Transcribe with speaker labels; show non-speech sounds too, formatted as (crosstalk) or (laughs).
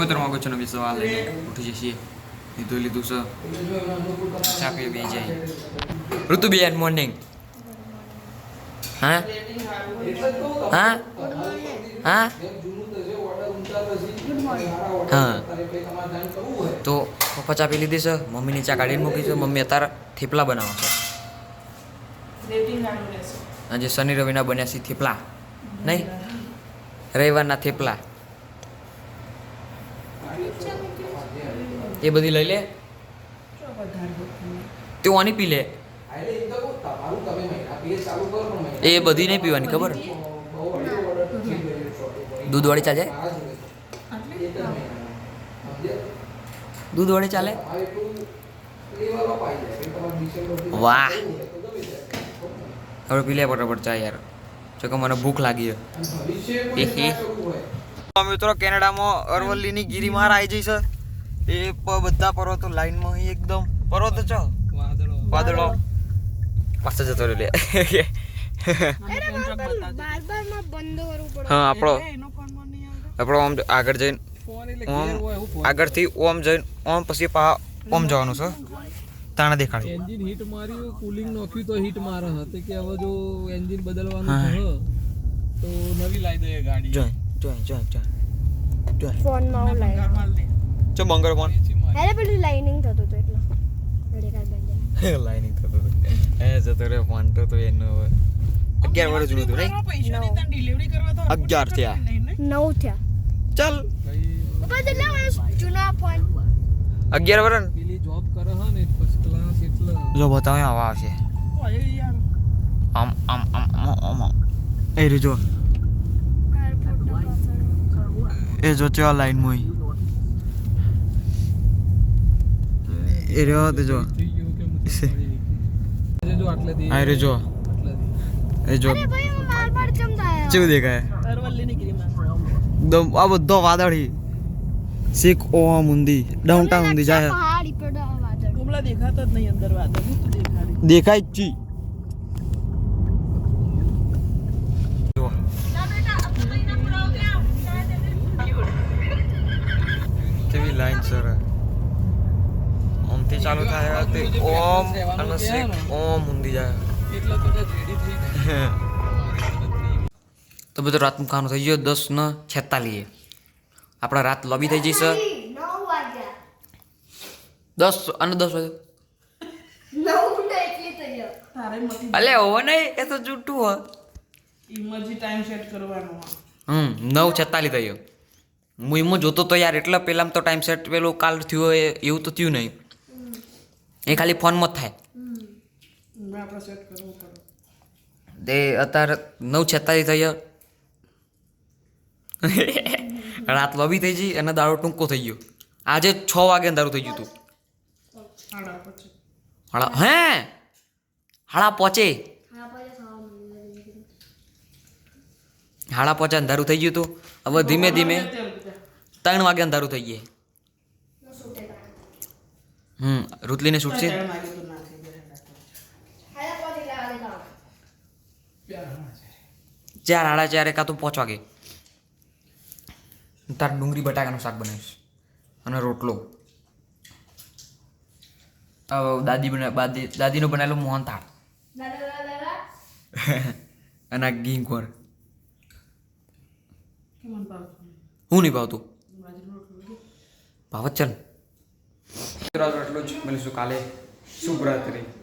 Speaker 1: મિત્રો માગો છો સવાલ લઈને ઉઠી જઈએ. લીધું લીધું છે ચા પીએ બે જાય. ઋતુબેન મોર્નિંગ હા? હા? હા? હા. તો પપ્પા ચા પી લીધી છે મમ્મીની ચા કાઢીને મૂકી છે. મમ્મી અત્યારે થેપલા બનાવે છે. આજે શનિ રવિના બન્યા છે થેપલા. નહીં? રવિવારના થેપલા. એ બધી લઈ લે. તે ઓની પી લે. એ બધી નહીં પીવાની ખબર? દૂધવાળી ચાલે? દૂધવાળી ચાલે વાહ. હવે પી લે ફટાફટ ચા યાર. જો કે મને ભૂખ લાગી છે. મિત્રો કેનેડામાં અરવલ્લીની ગિરિમાર આવી જઈ છે. એ બધા પર્વતો લાઈનમાં એકદમ. પર્વતો છો વાદળો. પાછો જતો રહ્યો લે હા આપણો? આપણો આમ આગળ જઈને ઓમ આગળથી ઓમ જઈને ઓમ પછી પા ઓમ જવાનું છે. તાણે દેખાડે
Speaker 2: એન્જિન હીટ માર્યું કુલિંગ નોખ્યું તો હીટ મારે. હતી કે હવે જો એન્જિન બદલવાનું
Speaker 1: હા.
Speaker 2: તો નવી લાવી દઈએ ગાડી.
Speaker 1: જોઈ. જોઈ જોઈ જોઈ
Speaker 3: ફોનમાં હું લાઈન
Speaker 1: ચો બંગર ફોન
Speaker 3: અરે પેલું લાઇનિંગ થતું હતું એટલે
Speaker 1: લાઈનિંગ થતો હતો એ જતો રે ફોન તો તો એનો અગિયાર વર્ષ જૂનું હતું નહીં અગિયાર થયા.
Speaker 3: નવ થયા
Speaker 1: ચાલ
Speaker 3: જૂના ફોન
Speaker 1: અગિયાર વર્ષ
Speaker 2: પેલી જોબ કરે હા ને ફર્સ્ટ ક્લાસ એટલે
Speaker 1: જો બતાવે આવા આવશે આમ આમ આમ આમ. એ રહ્યો જો એ જો ચેવા લાઈન ઈ. એ રહ્યો તે જો. આ રે જો. એ જો. કેવું દેખાય? આ બધો વાદળી. શીખ ઓવા મુંદી ડાઉન ટાઉન મુંદી જાય
Speaker 3: પહાડી પર વાદળ.
Speaker 4: ગુમલા દેખાતો જ નહીં અંદર વાદળ. હું તો દેખાડી.
Speaker 1: દેખાય જ છી જો કેવી લાઈન સર ઓમથી ચાલુ થાય તે ઓમ અને શ્રી ઓમ ઊંધી જાય.
Speaker 2: તો
Speaker 1: બધું રાતનું ખાવાનું થઈ ગયું દસ ને છેતાલીએ. આપણા રાત લોબી થઈ
Speaker 3: જઈશ
Speaker 1: દસ અને દસ વાગે. અલે હો નહીં એ તો જૂઠું હો
Speaker 4: ઇમરજી ટાઈમ સેટ કરવાનો
Speaker 1: હમ નવ છેતાલીસ થઈ ગયો. હું એમાં જોતો તો યાર એટલે પેલામ તો ટાઈમ સેટ પેલું કાલ થયું હોય એવું તો થયું નહીં. એ ખાલી ફોનમાં જ થાય. તે અત્યારે નવ છેતાલીસ થઈ (laughs) રાત લોબી થઈ ગઈ અને દારૂ ટૂંકો થઈ ગયો. આજે છ વાગે અંધારું થઈ ગયું હતું
Speaker 4: હાડા
Speaker 1: હે? હાડા પહોંચે
Speaker 3: હાડા પછી ખાવા
Speaker 1: હાળા પહોંચે અંધારું થઈ ગયું હતું હવે ધીમે ધીમે ત્રણ વાગે અંધારું થઈ ગયે હમ રુતલીને
Speaker 3: શૂટ ખાવા
Speaker 1: ચાર હાડા ચારે કાં તો પાંચ વાગે. તાર ડુંગળી બટાકાનું શાક બનાવીશ અને રોટલો. હવે દાદી બના દાદી દાદીનો બનાવેલો મોહન થાળ.
Speaker 3: દાદા દાદા દાદા
Speaker 1: અને આ ઘી ગોળ
Speaker 4: કેમ મને ભાવતું? નહીં?
Speaker 1: હું નહીં ભાવતું? ભાવત છે ને એટલું જ મળીશું કાલે. શુભરાત્રી